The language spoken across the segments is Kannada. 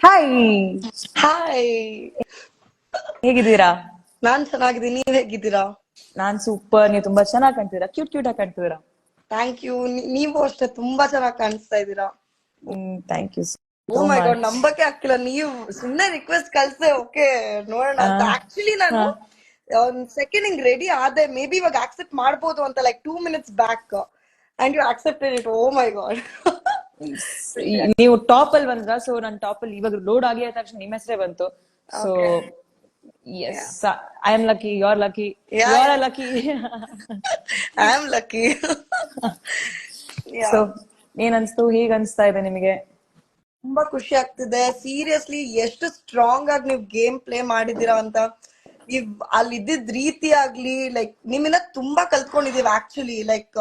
ಹಾಯ್ ಹಾಯ್ ಹೇಗಿದ್ದೀರಾ? ನಾನ್ ಚೆನ್ನಾಗಿದ್ದೀನಿ. ನೀವ್ ಹೇಗಿದ್ದೀರಾ? ನಾನ್ ಸೂಪರ್. ನೀವು ತುಂಬಾ ಚೆನ್ನಾಗಿ ಕಾಣ್ತಿದ್ದೀರಾ? ಕ್ಯೂಟ್ ಕ್ಯೂಟ್ ಆಗಿ ಕಾಣ್ತಿದ್ದೀರಾ? ಥ್ಯಾಂಕ್ ಯು ನೀವು ಅಷ್ಟೇ ತುಂಬಾ ಚೆನ್ನಾಗಿ ಕಾಣಿಸ್ತಾ ಇದ್ದೀರಾ. Thank you oh my god ನಂಬಕ್ಕೆ ಆಗ್ತಿಲ್ಲ. ನೀವು ಸುಮ್ನೆ ರಿಕ್ವೆಸ್ಟ್ ಕಳ್ಸೆ ಓಕೆ ನೋಡೋಣ ಅಂತ. ಆಕ್ಚುಲಿ ನಾನು ಒಂದ್ ಸೆಕೆಂಡ್ ಹಿಂಗ್ ರೆಡಿ ಆದೆ. ಮೇ ಬಿ ಇವಾಗ ಆಕ್ಸೆಪ್ಟ್ ಮಾಡ್ಬೋದು ಅಂತ like two minutes back and you accepted it oh my god ನೀವು ಟಾಪ್ ಅಲ್ಲಿ ಬಂದ್ರ? ಸೊ ನನ್ ಟಾಪ್ ಅಲ್ಲಿ ಇವಾಗ ಲೋಡ್ ಆಗಿ ಆದ ತಕ್ಷಣ ನಿಮ್ಮ ಹೆಸರೇ ಬಂತು. So yes I am lucky you are lucky you. Are lucky I am lucky so ಏನ್ ಅನ್ಸ್ತು ಹೇಗ್ ಅನ್ಸ್ತಾ ಇದೆ ನಿಮಗೆ? ತುಂಬಾ ಖುಷಿ ಆಗ್ತಿದೆ. ಸೀರಿಯಸ್ಲಿ ಎಷ್ಟು ಸ್ಟ್ರಾಂಗ್ ಆಗಿ ನೀವು ಗೇಮ್ ಪ್ಲೇ ಮಾಡಿದೀರಾ ಅಂತ. ನೀವ್ ಅಲ್ಲಿ ಇದ್ದಿದ್ ರೀತಿ ಆಗ್ಲಿ ಲೈಕ್ ನಿಮ್ಮೆಲ್ಲ ತುಂಬಾ ಕಲ್ತ್ಕೊಂಡಿದೀವಿ actually like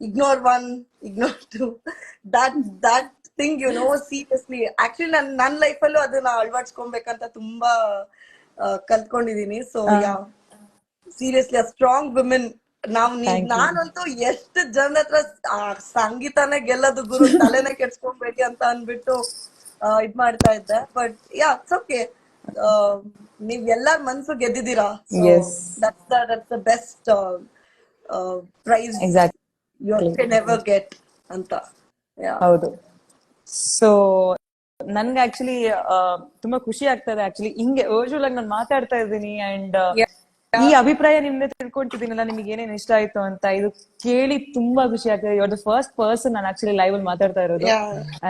ignore one ignore to that that thing you know seriously actually ನನ್ ನನ್ ಲೈಫಲ್ಲೂ ಅದನ್ನ ಅಳವಡಿಸ್ಕೊಬೇಕಂತ ತುಂಬಾ ಕಲ್ತ್ಕೊಂಡಿದೀನಿ. So ya seriously strong women ನಾವ್ ನಾನಂತೂ ಎಷ್ಟು ಜನ ಹತ್ರ ಆ ಸಂಗೀತನೇ ಗೆಲ್ಲದು ಗುರು ತಲೆನೇ ಕೆಡ್ಸ್ಕೊಬೇಡಿ ಅಂತ ಅನ್ಬಿಟ್ಟು ಆ, ಇದ್ ಮಾಡ್ತಾ ಇದ್ದೆ. ಬಟ್ ಯಾ ಓಕೆ ನೀವ್ ಎಲ್ಲಾರ್ ಮನ್ಸು ಗೆದ್ದಿದ್ದೀರಾ? That's the best prize ever get ಅಂತ. ಹೌದು. ಸೊ ನನ್ಗೆ ಆಕ್ಚುಲಿ ತುಂಬಾ ಖುಷಿ ಆಗ್ತದೆ ಆಕ್ಚುಲಿ ಹಿಂಗೆ ವರ್ಚುವಲ್ ಆಗಿ ನಾನು ಮಾತಾಡ್ತಾ ಇದ್ದೀನಿ ಅಂಡ್ ಈ ಅಭಿಪ್ರಾಯ ನಿಮ್ದೆ ತಿಳ್ಕೊಂತಿದ್ದೀನಲ್ಲ ನಿಮ್ಗೆ ಏನೇನ್ ಇಷ್ಟ ಆಯ್ತು ಅಂತ ಇದು ಕೇಳಿ ತುಂಬಾ ಖುಷಿ ಆಗ್ತದೆ. ಯುವರ್ ದ ಫಸ್ಟ್ ಪರ್ಸನ್ ನಾನು ಆಕ್ಚುಲಿ ಲೈವ್ ಅಲ್ಲಿ ಮಾತಾಡ್ತಾ ಇರೋದು.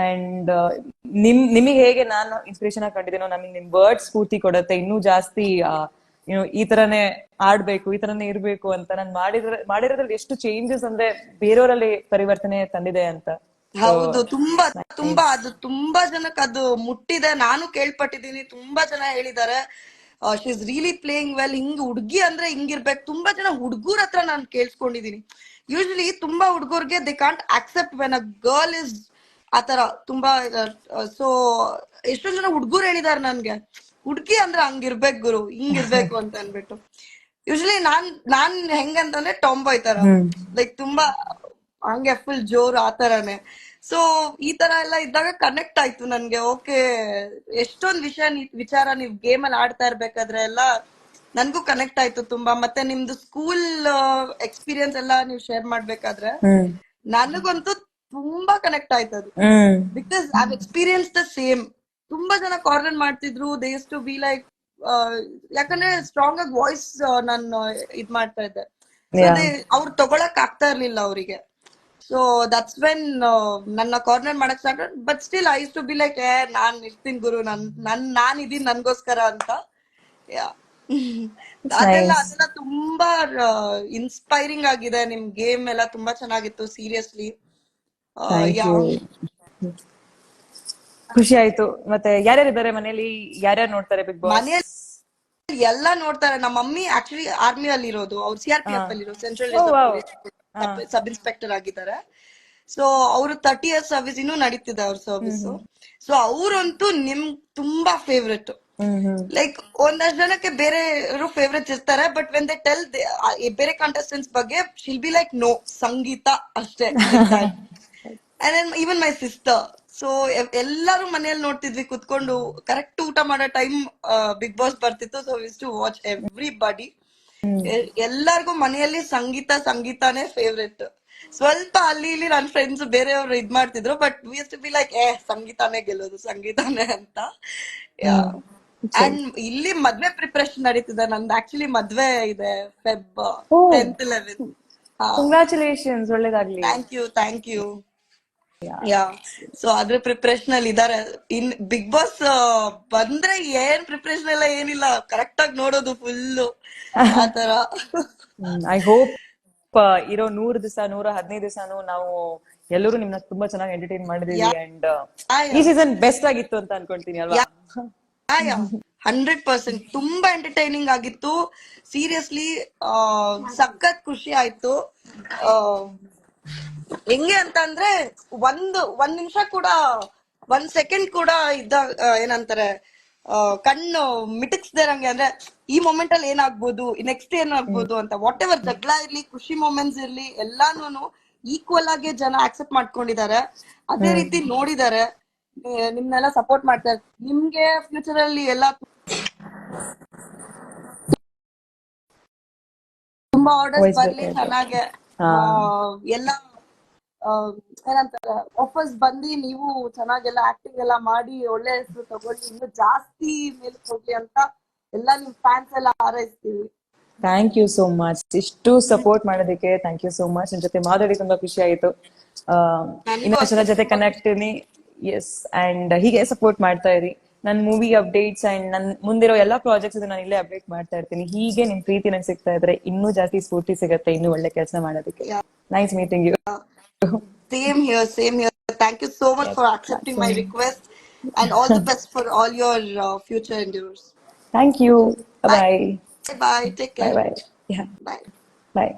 ಅಂಡ್ ನಿಮ್ ನಿಮಗೆ ಹೇಗೆ ನಾನು ಇನ್ಸ್ಪಿರೇಷನ್ ಆಗಿ ಕಂಡಿದ್ದೀನೋ ನಮಗೆ ನಿಮ್ ವರ್ಡ್ ಸ್ಫೂರ್ತಿ ಕೊಡುತ್ತೆ. ಇನ್ನೂ ಜಾಸ್ತಿ ಏನು ಈ ತರನೇ ಆಡ್ಬೇಕು ಈ ತರನೇ ಇರ್ಬೇಕು ಅಂತ ನಾನು ಮಾಡಿದ್ರ ಮಾಡಿರೋದ್ರಲ್ಲಿ ಎಷ್ಟು ಚೇಂಜಸ್ ಅಂದ್ರೆ ಬೇರೆಯವರಲ್ಲಿ ಪರಿವರ್ತನೆ ತಂದಿದೆ ಅಂತ. ಹೌದು ತುಂಬಾ ತುಂಬಾ ಅದು ತುಂಬಾ ಜನಕ್ಕೆ ಅದು ಮುಟ್ಟಿದೆ. ನಾನು ಕೇಳ್ಪಟ್ಟಿದ್ದೀನಿ. ತುಂಬಾ ಜನ ಹೇಳಿದ್ದಾರೆ she is really playing well ಹಿಂಗ್ ಹುಡ್ಗಿ ಅಂದ್ರೆ ಹಿಂಗಿರ್ಬೇಕು. ತುಂಬಾ ಜನ ಹುಡ್ಗೂರ್ ಹತ್ರ ನಾನು ಕೇಳಿಸ್ಕೊಂಡಿದೀನಿ ಯೂಶಲಿ ತುಂಬಾ ಹುಡ್ಗರ್ಗೆ they can't accept when a girl is ಆತರ ತುಂಬಾ ಸೊ ಎಷ್ಟೊಂದ್ ಜನ ಹುಡ್ಗುರು ಹೇಳಿದಾರೆ ನನ್ಗೆ ಹುಡ್ಗಿ ಅಂದ್ರೆ ಹಂಗಿರ್ಬೇಕು ಗುರು ಹಿಂಗಿರ್ಬೇಕು ಅಂತ ಅನ್ಬಿಟ್ಟು ಯೂಶಲಿ ನಾನ್ ನಾನ್ ಹೆಂಗಂತಂದ್ರೆ ಟಾಂಬಾಯ್ ತರ. ಲೈಕ್ ತುಂಬಾ ಹಂಗೆ ಫುಲ್ ಜೋರು ಆ ತರಾನೇ. ಸೊ ಈ ತರ ಎಲ್ಲ ಇದ್ದಾಗ ಕನೆಕ್ಟ್ ಆಯ್ತು ನನ್ಗೆ. ಓಕೆ ಎಷ್ಟೊಂದ್ ವಿಷಯ ವಿಚಾರ ನೀವ್ ಗೇಮ್ ಅಲ್ಲಿ ಆಡ್ತಾ ಇರ್ಬೇಕಾದ್ರೆ ಎಲ್ಲ ನನ್ಗೂ ಕನೆಕ್ಟ್ ಆಯ್ತು ತುಂಬಾ. ಮತ್ತೆ ನಿಮ್ದು ಸ್ಕೂಲ್ ಎಕ್ಸ್ಪೀರಿಯನ್ಸ್ ಎಲ್ಲ ನೀವು ಶೇರ್ ಮಾಡ್ಬೇಕಾದ್ರೆ ನನಗಂತೂ ತುಂಬಾ ಕನೆಕ್ಟ್ ಆಯ್ತು ಅದು. Because I experience the same ತುಂಬಾ ಜನ ಕಾರ್ನರ್ ಮಾಡ್ತಿದ್ರು. ದೇ ಟು ಬಿ ಲೈಕ್ ಯಾಕಂದ್ರೆ ಸ್ಟ್ರಾಂಗ್ ಆಗಿ ವಾಯ್ಸ್ ನಾನು ಇದ್ ಮಾಡ್ತಾ ಇದ್ದೆ. ಅವ್ರು ತಗೊಳಕ್ ಆಗ್ತಾ ಇರ್ಲಿಲ್ಲ ಅವರಿಗೆ. ಸೊ ದಟ್ಸ್ ವೆನ್ ನನ್ನ ಕಾರ್ನರ್ ಮಾಡಕ್ start but still used to be like ಏ ನಾನ್ ಇರ್ತೀನಿ ಗುರು. ನನ್ ನನ್ ನಾನ್ ಇದೀನಿ ನನ್ಗೋಸ್ಕರ ಅಂತ. ಅದೆಲ್ಲ ಅದೆಲ್ಲ ತುಂಬಾ ಇನ್ಸ್ಪೈರಿಂಗ್ ಆಗಿದೆ. ನಿಮ್ ಗೇಮ್ ಎಲ್ಲ ತುಂಬಾ ಚೆನ್ನಾಗಿತ್ತು. ಸೀರಿಯಸ್ಲಿ. ಖುಷಿ ಆಯ್ತು. ಮತ್ತೆ ಯಾರ್ಯಾರಿದ್ದಾರೆ ಮನೇಲಿ ಯಾರ್ಯಾರು ನೋಡ್ತಾರೆ ಬಿಗ್ ಬಾಸ್ ಮನೆಯಲ್ಲಿ ಎಲ್ಲ ನೋಡ್ತಾರೆ. ನಮ್ಮ ಮಮ್ಮಿ ಆಕ್ಚುಲಿ ಆರ್ಮಿ ಅಲ್ಲಿ ಇರೋದು. ಅವ್ರು ಸಿ ಆರ್ ಪಿ ಎಫ್ ಅಲ್ಲಿ ಇರೋದು. ಸೆಂಟ್ರಲ್ ಸಬ್ ಇನ್ಸ್ಪೆಕ್ಟರ್ ಆಗಿದ್ದಾರೆ. ಸೊ ಅವರು ತರ್ಟಿ ಇಯರ್ಸ್ ಸರ್ವಿಸ್ ಇನ್ನೂ ನಡೀತಿದೆ ಅವ್ರ ಸರ್ವಿಸ್ ಸೊ ಅವ್ರಂತೂ ನಿಮ್ ತುಂಬಾ ಫೇವ್ರೆಟ್ ಲೈಕ್ ಒಂದಷ್ಟು ಜನಕ್ಕೆ ಬೇರೆ ಫೇವ್ರೆಟ್ ಇರ್ತಾರೆ ಬಟ್ ವೆನ್ ದೇ ಟೆಲ್ ಬೇರೆ ಕಾಂಟೆಸ್ಟೆಂಟ್ಸ್ ಬಗ್ಗೆ she'll be like no Sangeetha ಅಷ್ಟೇ. And even my sister so ಎಲ್ಲರೂ ಮನೆಯಲ್ಲಿ ನೋಡ್ತಿದ್ವಿ ಕುತ್ಕೊಂಡು ಕರೆಕ್ಟ್ ಊಟ ಮಾಡೋ ಟೈಮ್ ಬಿಗ್ ಬಾಸ್ ಬರ್ತಿತ್ತು. So wish to watch everybody ಎಲ್ಲಾರ್ಗು ಮನೆಯಲ್ಲಿ ಸಂಗೀತ ಸಂಗೀತಾನೇ ಫೇವ್ರೆಟ್ ಸ್ವಲ್ಪ ಅಲ್ಲಿ ಇಲ್ಲಿ ನನ್ನ ಫ್ರೆಂಡ್ಸ್ ಬೇರೆಯವ್ರು ಇದ್ ಮಾಡ್ತಿದ್ರು but was to be like a ಸಂಗೀತಾನೇ ಗೆಲ್ಲೋದು ಸಂಗೀತಾನೇ ಅಂತ. ಅಂಡ್ ಇಲ್ಲಿ ಮದ್ವೆ ಪ್ರಿಪರೇಷನ್ ನಡೀತಿದೆ. ನಂದು ಆಕ್ಚುಲಿ ಮದ್ವೆ ಇದೆ ಫೆಬ್ ಟೆಂತ್ ಲೆವೆನ್ ಕಂಗ್ರಾಚುಲೇಷನ್ಸ್ ಒಳ್ಳೇದಾಗ್ಲಿ. Thank you thank you ya so ಅದ್ರ ಪ್ರಿಪರೇಷನ್ ಅಲ್ಲಿ ಇದಾರೆ. ಇನ್ ಬಿಗ್ ಬಾಸ್ ಬಂದ್ರೆ ಏನ್ ಪ್ರಿಪ್ರೇಷನ್ ಎಲ್ಲ ಏನಿಲ್ಲ. ಕರೆಕ್ಟ್ ಆಗಿ ನೋಡೋದು ಫುಲ್ ಆತರ ಐ ಹೋಪ್ ಇರೋ ನೂರ್ ದಿವಸ ನೂರ ಹದಿನೈದು ದಿವಸನು ನಾವು ಎಲ್ಲರೂ ನಿಮ್ನ ತುಂಬಾ ಚೆನ್ನಾಗಿ ಎಂಟರ್ಟೈನ್ ಮಾಡಿದೀವಿ ಅಂಡ್ ಈ ಸೀಸನ್ ಬೆಸ್ಟ್ ಆಗಿತ್ತು ಅಂತ ಅನ್ಕೊಂತೀನಿ ಅಲ್ವಾ? ಹಂಡ್ರೆಡ್ ಪರ್ಸೆಂಟ್ ತುಂಬಾ ಎಂಟರ್ಟೈನಿಂಗ್ ಆಗಿತ್ತು. ಸೀರಿಯಸ್ಲಿ ಸಖತ್ ಖುಷಿ ಆಯ್ತು. ಹೆಂಗೆ ಅಂತ ಅಂದ್ರೆ ಒಂದು ಒಂದ್ ನಿಮಿಷ ಕೂಡ ಒಂದ್ ಸೆಕೆಂಡ್ ಕೂಡ ಇದ್ದ ಏನಂತಾರೆ ಕಣ್ಣು ಮಿಟಕ್ಸ್ದಿರಂಗೆ ಅಂದ್ರೆ ಈ ಮೊಮೆಂಟ್ ಅಲ್ಲಿ ಏನಾಗ್ಬೋದು ನೆಕ್ಸ್ಟ್ ಏನಾಗ್ಬೋದು ಅಂತ ವಾಟ್ ಎವರ್ ಜಗಳ ಇರ್ಲಿ ಖುಷಿ ಮೊಮೆಂಟ್ಸ್ ಇರ್ಲಿ ಎಲ್ಲಾನು ಈಕ್ವಲ್ ಆಗಿ ಜನ ಆಕ್ಸೆಪ್ಟ್ ಮಾಡ್ಕೊಂಡಿದ್ದಾರೆ. ಅದೇ ರೀತಿ ನೋಡಿದ್ದಾರೆ. ನಿಮ್ನೆಲ್ಲ ಸಪೋರ್ಟ್ ಮಾಡ್ತಾರೆ ನಿಮ್ಗೆ ಫ್ಯೂಚರ್ ಅಲ್ಲಿ ಎಲ್ಲ ತುಂಬಾ ಆರ್ಡರ್ಸ್ ಬರ್ಲಿ ಚೆನ್ನಾಗೆ. ಎಲ್ಲ ಏನಂತಾರೆ ಆಫರ್ಸ್ ಬಂದು ನೀವು ಚೆನ್ನಾಗೆಲ್ಲ ಆಕ್ಟಿಂಗ್ ಎಲ್ಲ ಮಾಡಿ ಒಳ್ಳೆ ಹೆಸರು ತಗೊಳ್ಳಿ ಇನ್ನು ಜಾಸ್ತಿ ಮೇಲೆ ಹೋಗ್ಲಿ ಅಂತ ಎಲ್ಲ ನಿಮ್ ಫ್ಯಾನ್ಸ್ ಎಲ್ಲ ಹಾರೈಸ್ತೀವಿ. ಥ್ಯಾಂಕ್ ಯು ಸೋ ಮಚ್ ಇಷ್ಟು ಸಪೋರ್ಟ್ ಮಾಡೋದಕ್ಕೆ ಥ್ಯಾಂಕ್ ಯು ಸೋ ಮಚ್ ನಿಮ್ ಜೊತೆ ಮಾತಾಡಿ ತುಂಬಾ ಖುಷಿ ಆಯ್ತು. ಆ, ಇನ್ನೊಂದ್ ಜನ ಜೊತೆ ಕನೆಕ್ಟ್ ಎಸ್ ಅಂಡ್ ಹೀಗೆ ಸಪೋರ್ಟ್ ಮಾಡ್ತಾ ಇರಿ. ನನ್ ಮೂವಿ ಅಪ್ಡೇಟ್ಸ್ ಅಂಡ್ ನನ್ ಮುಂದಿರೋ ಎಲ್ಲಾ ಪ್ರಾಜೆಕ್ಟ್ಸ್ ನಾನು ಇಲ್ಲೇ ಅಪ್ಡೇಟ್ ಮಾಡ್ತಾ ಇರ್ತೀನಿ. ಹೀಗೆ ನಿಮ್ ಪ್ರೀತಿ ನಂಗೆ ಸಿಗ್ತಾ ಇದ್ರೆ ಇನ್ನೂ ಜಾಸ್ತಿ ಸ್ಫೂರ್ತಿ ಸಿಗುತ್ತೆ ಇನ್ನು ಒಳ್ಳೆ ಕೆಲಸ ಮಾಡೋದಕ್ಕೆ. Nice meeting you same here same here thank you so much for accepting my request and all the best for all your future endeavours thank you bye bye take care bye bye ya bye bye